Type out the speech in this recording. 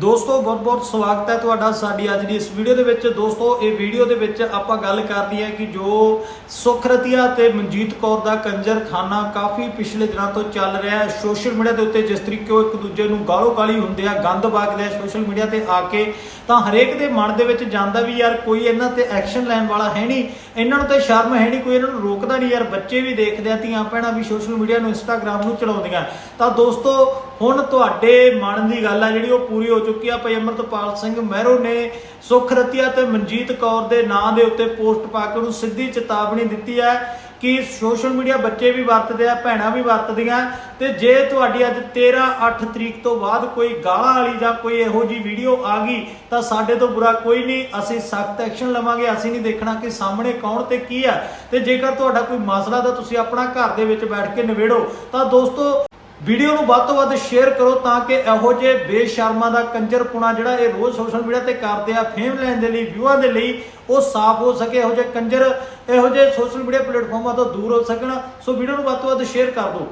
ਦੋਸਤੋ ਬਹੁਤ-ਬਹੁਤ ਸਵਾਗਤ ਹੈ ਤੁਹਾਡਾ ਸਾਡੀ ਅੱਜ ਦੀ ਇਸ ਵੀਡੀਓ ਦੇ ਵਿੱਚ। ਦੋਸਤੋ, ਇਹ ਵੀਡੀਓ ਦੇ ਵਿੱਚ ਆਪਾਂ ਗੱਲ ਕਰਦੀ ਹੈ ਕਿ ਜੋ ਸੁਖਰਤੀਆ ਤੇ ਮਨਜੀਤ ਕੌਰ ਦਾ ਕੰਜਰਖਾਨਾ ਕਾਫੀ ਪਿਛਲੇ ਦਿਨਾਂ ਤੋਂ ਚੱਲ ਰਿਹਾ ਹੈ। ਸੋਸ਼ਲ ਮੀਡੀਆ ਦੇ ਉੱਤੇ ਜਿਸ ਤਰੀਕੇ ਉਹ ਇੱਕ ਦੂਜੇ ਨੂੰ ਗਾਲੋ ਗਾਲੀ ਹੁੰਦੇ ਆ, ਗੰਦ ਵਗਦੇ ਆ ਸੋਸ਼ਲ ਮੀਡੀਆ ਤੇ ਆ ਕੇ, ਤਾਂ ਹਰੇਕ ਦੇ ਮਨ ਦੇ ਵਿੱਚ ਜਾਂਦਾ ਵੀ ਯਾਰ ਕੋਈ ਇਹਨਾਂ ਤੇ ਐਕਸ਼ਨ ਲੈਣ ਵਾਲਾ ਹੈ ਨਹੀਂ। ਇਹਨਾਂ ਨੂੰ ਤਾਂ ਸ਼ਰਮ ਹੈ ਨਹੀਂ, ਕੋਈ ਇਹਨਾਂ ਨੂੰ ਰੋਕਦਾ ਨਹੀਂ ਯਾਰ। ਬੱਚੇ ਵੀ ਦੇਖਦੇ ਆ, ਧੀਆਂ ਭੈਣਾਂ ਵੀ ਸੋਸ਼ਲ ਮੀਡੀਆ ਨੂੰ ਇੰਸਟਾਗ੍ਰam ਨੂੰ ਚਲਾਉਂਦੀਆਂ। ਤਾਂ ਦੋਸਤੋ, ਹੁਣ ਤੁਹਾਡੇ ਮਨ ਦੀ ਗੱਲ ਆ ਜਿਹੜੀ ਉਹ ਪੂਰੀ ਹੋ ਚੁੱਕੀ ਆ ਭਾਈ ਅਮਰਤਪਾਲ ਸਿੰਘ ਮਹਿਰੋ ਨੇ ਸੁਖ ਰਤੀਆ ਤੇ ਮਨਜੀਤ ਕੌਰ ਦੇ ਨਾਂ ਦੇ ਉੱਤੇ ਪੋਸਟ ਪਾ ਕੇ ਉਹਨੂੰ ਸਿੱਧੀ ਚੇਤਾਵਨੀ ਦਿੱਤੀ ਹੈ ਕਿ ਸੋਸ਼ਲ ਮੀਡੀਆ ਬੱਚੇ ਵੀ ਵਰਤਦੇ ਆ, ਭੈਣਾਂ ਵੀ ਵਰਤਦੀਆਂ ਤੇ ਜੇ ਤੁਹਾਡੀ ਅੱਜ 13 8 ਤਰੀਕ ਤੋਂ ਬਾਅਦ ਕੋਈ ਗਾਲਾਂ ਵਾਲੀ ਜਾਂ ਕੋਈ ਇਹੋ ਜੀ ਵੀਡੀਓ ਆ ਗਈ ਤਾਂ ਸਾਡੇ ਤੋਂ ਬੁਰਾ ਕੋਈ ਨਹੀਂ। ਅਸੀਂ ਸਖਤ ਐਕਸ਼ਨ ਲਵਾਂਗੇ। ਅਸੀਂ ਨਹੀਂ ਦੇਖਣਾ ਕਿ ਸਾਹਮਣੇ ਕੌਣ ਤੇ ਕੀ ਆ ਤੇ ਜੇਕਰ ਤੁਹਾਡਾ ਕੋਈ ਮਸਲਾ ਤਾਂ ਤੁਸੀਂ ਆਪਣਾ ਘਰ ਦੇ ਵਿੱਚ ਬੈਠ ਕੇ ਨਿਬੇੜੋ। ਤਾਂ ਦੋਸਤੋ ਵੀਡੀਓ ਨੂੰ ਵੱਧ ਤੋਂ ਵੱਧ ਸ਼ੇਅਰ ਕਰੋ ਤਾਂ ਕਿ ਇਹੋ ਜਿਹੇ ਬੇਸ਼ਰਮਾਂ ਦਾ ਕੰਜਰਪੁਣਾ ਜਿਹੜਾ ਇਹ ਰੋਜ਼ ਸੋਸ਼ਲ ਮੀਡੀਆ ਤੇ ਕਰਦੇ ਆ ਫੇਮ ਲੈਣ ਦੇ ਲਈ, ਵਿਊਆਂ ਦੇ ਲਈ, ਉਹ ਸਾਫ਼ ਹੋ ਸਕੇ, ਇਹੋ ਜਿਹੇ ਕੰਜਰ, ਇਹੋ ਜਿਹੇ ਸੋਸ਼ਲ ਮੀਡੀਆ ਪਲੇਟਫਾਰਮਾਂ ਤੋਂ ਦੂਰ ਹੋ ਸਕਣ। ਸੋ ਵੀਡੀਓ ਨੂੰ ਵੱਧ ਤੋਂ ਵੱਧ ਸ਼ੇਅਰ ਕਰ ਦਿਓ।